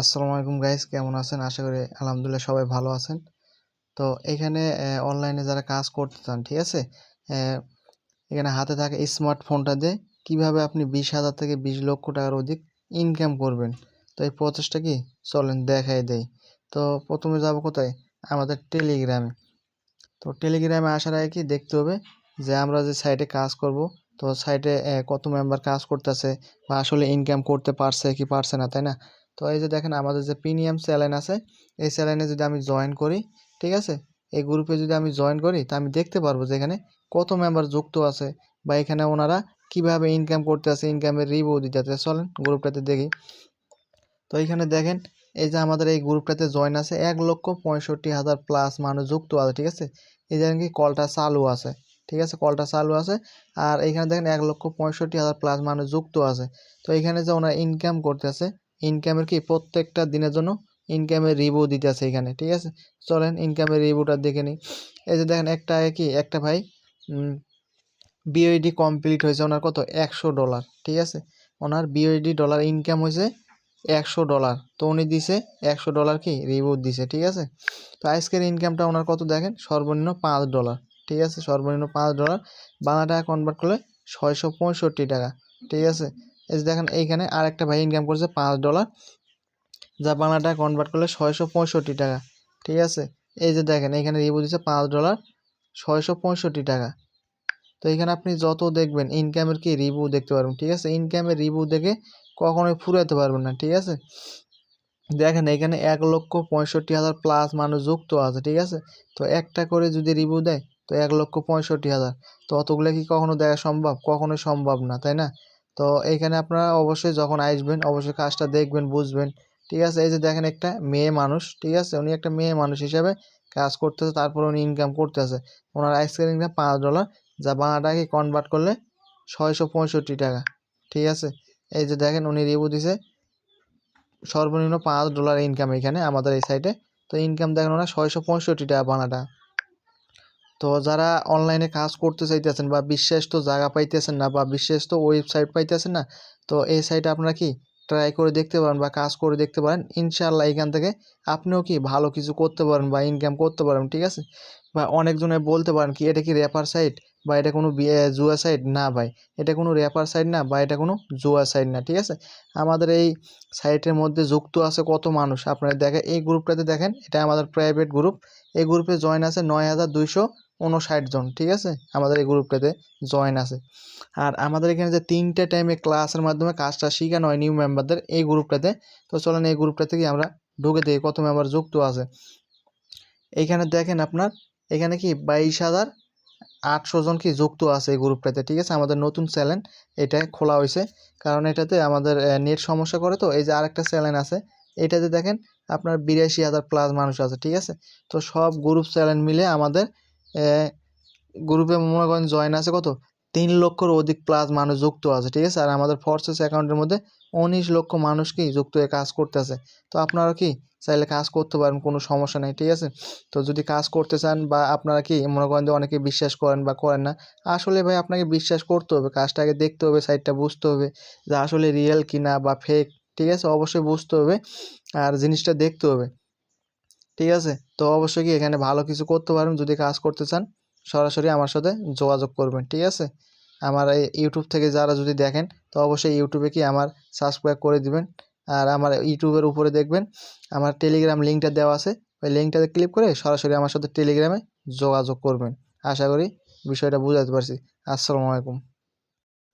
আসসালামু আলাইকুম গাইস কেমন আছেন? আশা করি আলহামদুলিল্লাহ সবাই ভালো আছেন। তো এখানে অনলাইনে যারা কাজ করতে চান, ঠিক আছে? এখানে হাতে থাকা স্মার্টফোনটা দিয়ে কীভাবে আপনি বিশ হাজার থেকে বিশ লক্ষ টাকার অধিক ইনকাম করবেন? তো এই প্রচেষ্টা কি? চলেন দেখাই দেই। তো প্রথমে যাব কোথায়? আমাদের টেলিগ্রামে তো টেলিগ্রামে আসার আগে কি দেখতে হবে যে আমরা যে সাইটে কাজ করব, তো সাইটে কত মেম্বার কাজ করতেছে বা আসলে ইনকাম করতে পারছে কি পারছে না, তাই না? তো এই যে দেখেন আমাদের যে প্রিমিয়াম স্যালাইন আছে, এই স্যালাইনে যদি আমি জয়েন করি, ঠিক আছে? এই গ্রুপে যদি আমি জয়েন করি, তা আমি দেখতে পারব যে এখানে কত মেম্বার যুক্ত আছে বা এখানে ওনারা কীভাবে ইনকাম করতে আছে ইনকামের রিভিউ দিতে আছে চলেন গ্রুপটাতে দেখি। তো এইখানে দেখেন, এই যে আমাদের এই গ্রুপটাতে জয়েন আছে এক লক্ষ পঁয়ষট্টি হাজার প্লাস মানুষ যুক্ত আছে, ঠিক আছে? এই দেখেন কি কলটা চালু আছে, ঠিক আছে? কলটা চালু আছে আর এখানে দেখেন এক লক্ষ পঁয়ষট্টি হাজার প্লাস মানুষ যুক্ত আছে। তো এখানে যে ওনারা ইনকাম করতেছে ইনকামের কি প্রত্যেকটা দিনের জন্য ইনকামের রিভিউ দিতেছে এখানে, ঠিক আছে? চলেন ইনকামের রিভিউটা দেখে নিই। এই যে দেখেন, একটা কি, একটা ভাই বিওইডি কমপ্লিট হয়েছে, ওনার কত? একশো ডলার ঠিক আছে? ওনার বিওইডি ডলার ইনকাম হয়েছে একশো ডলার তো উনি দিছে একশো ডলার কি? রিভিউ দিছে, ঠিক আছে? তো আজকের ইনকামটা ওনার কত দেখেন? সর্বনিম্ন পাঁচ ডলার ঠিক আছে? সর্বনিম্ন পাঁচ ডলার বাংলা টাকা কনভার্ট করলে ছয়শো পঁয়ষট্টি টাকা, ঠিক আছে? এই যে দেখেন, এইখানে আর একটা ভাই ইনকাম করছে পাঁচ ডলার যা বাংলা টাকা কনভার্ট করলে ছয়শো পঁয়ষট্টি টাকা, ঠিক আছে? এই যে দেখেন এখানে রিভিউ দিচ্ছে পাঁচ ডলার ছয়শো পঁয়ষট্টি টাকা। তো এখানে আপনি যত দেখবেন ইনকামের কি রিভিউ দেখতে পারবেন, ঠিক আছে? ইনকামের রিভিউ দেখে কখনোই ফুরাতে পারবেন না, ঠিক আছে? দেখেন, এখানে এক লক্ষ পঁয়ষট্টি হাজার প্লাস মানুষ যুক্ত আছে, ঠিক আছে? তো একটা করে যদি রিভিউ দেয়, তো এক লক্ষ পঁয়ষট্টি হাজার। তো অতগুলো কি কখনো দেখা সম্ভব? কখনোই সম্ভব না, তাই না? তো এইখানে আপনারা অবশ্যই যখন আসবেন, অবশ্যই কাজটা দেখবেন, বুঝবেন। ঠিক আছে? এই যে দেখেন একটা মেয়ে মানুষ, ঠিক আছে? উনি একটা মেয়ে মানুষ হিসাবে কাজ করতেছে, তারপর উনি ইনকাম করতেছে। ওনার আইসক্রিম ইনকাম পাঁচ ডলার যা বাংলা বাংলাটাকে কনভার্ট করলে ছয়শো পঁয়ষট্টি টাকা। ঠিক আছে? এই যে দেখেন উনি রিভিউ দিছে, সর্বনিম্ন পাঁচ ডলার ইনকাম এখানে আমাদের এই সাইটে তো ইনকাম দেখেন ওনার ছয়শো পঁয়ষট্টি টাকা বানাটা তো যারা অনলাইনে কাজ করতে চাইতেছেন বা বিশ্বস্ত জায়গা পাইতেছেন না বা বিশ্বস্ত ওয়েবসাইট পাইতেছেন না, তো এই সাইটে আপনারা কি ট্রাই করে দেখতে পারেন বা কাজ করে দেখতে পারেন? ইনশাল্লাহ এখান থেকে আপনিও কি ভালো কিছু করতে পারেন বা ইনকাম করতে পারেন, ঠিক আছে? বা অনেকজনে বলতে পারেন কি, এটা কি র্যাপার সাইট বা এটা কোনো জুয়া সাইট না ভাই, এটা কোনো র্যাপার সাইট না বা এটা কোনো জুয়া সাইট না, ঠিক আছে? আমাদের এই সাইটের মধ্যে যুক্ত আছে কত মানুষ? আপনারা দেখেন, এই গ্রুপটাতে দেখেন, এটা আমাদের প্রাইভেট গ্রুপ এই গ্রুপে জয়েন আছে নয় হাজার দুইশো উনষাট জন, ঠিক আছে? আমাদের এই গ্রুপটাতে জয়েন আছে। আর আমাদের এখানে যে তিনটে টাইমে ক্লাসের মাধ্যমে কাজটা শেখানো হয় নিউ মেম্বারদের এই গ্রুপটাতে, তো চলেন এই গ্রুপটা থেকে আমরা ঢুকে দিই কত মেম্বার যুক্ত আছে। এইখানে দেখেন আপনার, এখানে কি বাইশ হাজার আটশো জন কি যুক্ত আছে এই গ্রুপটাতে, ঠিক আছে? আমাদের নতুন চ্যানেল, এটা খোলা হয়েছে। কারণ এটাতে আমাদের নেট সমস্যা করে তো, এই যে আরেকটা চ্যানেল আছে, এটাতে দেখেন আপনার বিরাশি হাজার প্লাস মানুষ আছে, ঠিক আছে? তো সব গ্রুপ চ্যানেল মিলে আমাদের গ্রুপে মনে করেন জয়েন আছে কত? তিন লক্ষর অধিক প্লাস মানুষ যুক্ত আছে, ঠিক আছে? আর আমাদের ফোর্সেস অ্যাকাউন্টের মধ্যে উনিশ লক্ষ মানুষ কি যুক্ত হয়ে কাজ করতেছে। তো আপনারা কি চাইলে কাজ করতে পারেন, কোনো সমস্যা নেই, ঠিক আছে? তো যদি কাজ করতে চান বা আপনারা কি মনে করেন যে অনেকে বিশ্বাস করেন বা করেন না, আসলে ভাই আপনাকে বিশ্বাস করতে হবে কাজটাকে দেখতে হবে সাইডটা বুঝতে হবে যে আসলে রিয়েল কিনা বা ফেক ঠিক আছে? অবশ্যই বুঝতে হবে আর জিনিসটা দেখতে হবে। ঠিক আছে? তো অবশ্যই কি এখানে ভালো কিছু করতে পারবেন যদি কাজ করতে চান, সরাসরি আমার সাথে যোগাযোগ করবেন, ঠিক আছে? আমার এই ইউটিউব থেকে যারা যদি দেখেন, তো অবশ্যই ইউটিউবে কি আমার সাবস্ক্রাইব করে দিবেন। আর আমার ইউটিউবের উপরে দেখবেন, আমার টেলিগ্রাম লিঙ্কটা দেওয়া আছে। ওই লিঙ্কটাতে ক্লিক করে সরাসরি আমার সাথে টেলিগ্রামে যোগাযোগ করবেন। আশা করি বিষয়টা বুঝাতে পারছি। আসসালামু আলাইকুম।